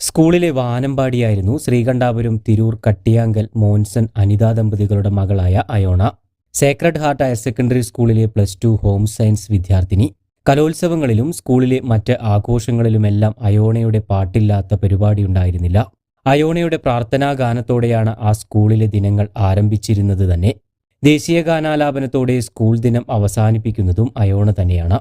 സ്കൂളിലെ വാനമ്പാടിയായിരുന്നു ശ്രീകണ്ഠാപുരം തിരൂർ കട്ടിയാങ്കൽ മോൻസൺ അനിത ദമ്പതികളുടെ മകളായ Ayona. Sacred Heart Higher Secondary സ്കൂളിലെ പ്ലസ് ടു ഹോം സയൻസ് വിദ്യാർത്ഥിനി. കലോത്സവങ്ങളിലും സ്കൂളിലെ മറ്റ് ആഘോഷങ്ങളിലുമെല്ലാം അയോണയുടെ പാട്ടില്ലാത്ത പരിപാടിയുണ്ടായിരുന്നില്ല അയോണയുടെ പ്രാർത്ഥനാ ഗാനത്തോടെയാണ് ആ സ്കൂളിലെ ദിനങ്ങൾ ആരംഭിച്ചിരുന്നത് തന്നെ. ദേശീയ ഗാനാലാപനത്തോടെ സ്കൂൾ ദിനം അവസാനിപ്പിക്കുന്നതും അയോണ തന്നെയാണ്.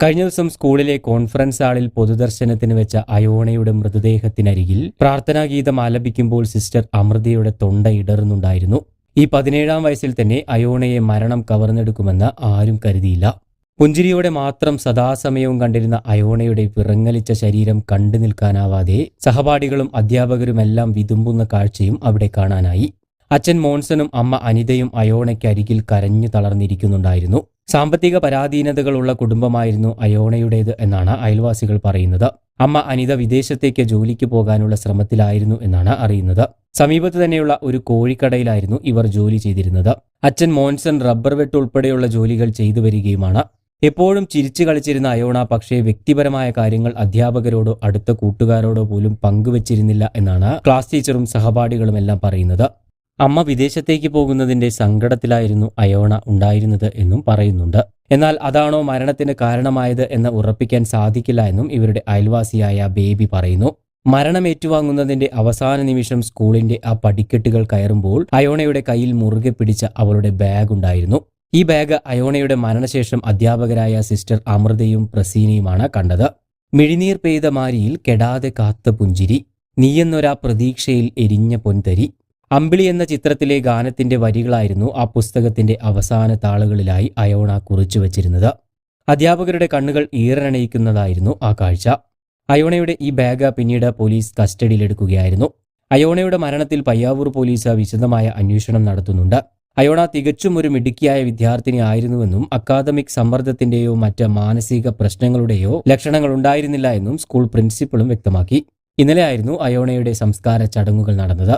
കഴിഞ്ഞ ദിവസം സ്കൂളിലെ കോൺഫറൻസ് ഹാളിൽ പൊതുദർശനത്തിന് വെച്ച അയോണയുടെ മൃതദേഹത്തിനരികിൽ പ്രാർത്ഥനാഗീതം ആലപിക്കുമ്പോൾ സിസ്റ്റർ അമൃതയുടെ തൊണ്ട ഇടറുന്നുണ്ടായിരുന്നു. ഈ പതിനേഴാം വയസ്സിൽ തന്നെ അയോണയെ മരണം കവർന്നെടുക്കുമെന്ന് ആരും കരുതിയില്ല. പുഞ്ചിരിയോടെ മാത്രം സദാസമയവും കണ്ടിരുന്ന അയോണയുടെ വിറങ്ങലിച്ച ശരീരം കണ്ടു നിൽക്കാനാവാതെ സഹപാഠികളും അധ്യാപകരുമെല്ലാം വിതുമ്പുന്ന കാഴ്ചയും അവിടെ കാണാനായി. അച്ഛൻ മോൺസനും അമ്മ അനിതയും അയോണയ്ക്കരികിൽ കരഞ്ഞു തളർന്നിരിക്കുന്നുണ്ടായിരുന്നു. സാമ്പത്തിക പരാധീനതകളുള്ള കുടുംബമായിരുന്നു അയോണയുടേത് എന്നാണ് അയൽവാസികൾ പറയുന്നത്. അമ്മ അനിത വിദേശത്തേക്ക് ജോലിക്ക് പോകാനുള്ള ശ്രമത്തിലായിരുന്നു എന്നാണ് അറിയുന്നത്. സമീപത്ത് തന്നെയുള്ള ഒരു കോഴിക്കടയിലായിരുന്നു ഇവർ ജോലി ചെയ്തിരുന്നത്. അച്ഛൻ മോൻസൺ റബ്ബർ വെട്ട് ഉൾപ്പെടെയുള്ള ജോലികൾ ചെയ്തു വരികയുമാണ്. എപ്പോഴും ചിരിച്ചു കളിച്ചിരുന്ന അയോണ പക്ഷേ വ്യക്തിപരമായ കാര്യങ്ങൾ അധ്യാപകരോടോ അടുത്ത കൂട്ടുകാരോടോ പോലും പങ്കുവച്ചിരുന്നില്ല എന്നാണ് ക്ലാസ് ടീച്ചറും സഹപാഠികളും എല്ലാം പറയുന്നത്. അമ്മ വിദേശത്തേക്ക് പോകുന്നതിന്റെ സങ്കടത്തിലായിരുന്നു അയോണ ഉണ്ടായിരുന്നത് എന്നും പറയുന്നുണ്ട്. എന്നാൽ അതാണോ മരണത്തിന് കാരണമായത് എന്ന് ഉറപ്പിക്കാൻ സാധിക്കില്ല എന്നും ഇവരുടെ അയൽവാസിയായ ബേബി പറയുന്നു. മരണം ഏറ്റുവാങ്ങുന്നതിന്റെ അവസാന നിമിഷം സ്കൂളിന്റെ ആ പടിക്കെട്ടുകൾ കയറുമ്പോൾ അയോണയുടെ കയ്യിൽ മുറുകെ പിടിച്ച അവളുടെ ബാഗ് ഉണ്ടായിരുന്നു. ഈ ബാഗ് അയോണയുടെ മരണശേഷം അധ്യാപകരായ സിസ്റ്റർ അമൃതയും പ്രസീനയുമാണ് കണ്ടത്. മിഴിനീർ പെയ്ത മാരിയിൽ കെടാതെ കാത്ത പുഞ്ചിരി നീയെന്നൊരാ പ്രതീക്ഷയിൽ എരിഞ്ഞ പൊൻതരി അമ്പിളി എന്ന ചിത്രത്തിലെ ഗാനത്തിന്റെ വരികളായിരുന്നു ആ പുസ്തകത്തിന്റെ അവസാന താളുകളിലായി അയോണ കുറിച്ചു വച്ചിരുന്നത്. അധ്യാപകരുടെ കണ്ണുകൾ ഈറനണയിക്കുന്നതായിരുന്നു ആ കാഴ്ച. അയോണയുടെ ഈ ബാഗ് പിന്നീട് പോലീസ് കസ്റ്റഡിയിലെടുക്കുകയായിരുന്നു. അയോണയുടെ മരണത്തിൽ പയ്യാവൂർ പോലീസ് വിശദമായ അന്വേഷണം നടത്തുന്നുണ്ട്. അയോണ തികച്ചും ഒരു മിടുക്കിയായ വിദ്യാർത്ഥിനി ആയിരുന്നുവെന്നും അക്കാദമിക് സമ്മർദ്ദത്തിന്റെയോ മറ്റ് മാനസിക പ്രശ്നങ്ങളുടെയോ ലക്ഷണങ്ങൾ ഉണ്ടായിരുന്നില്ല എന്നും സ്കൂൾ പ്രിൻസിപ്പളും വ്യക്തമാക്കി. ഇന്നലെയായിരുന്നു അയോണയുടെ സംസ്കാര ചടങ്ങുകൾ നടന്നത്.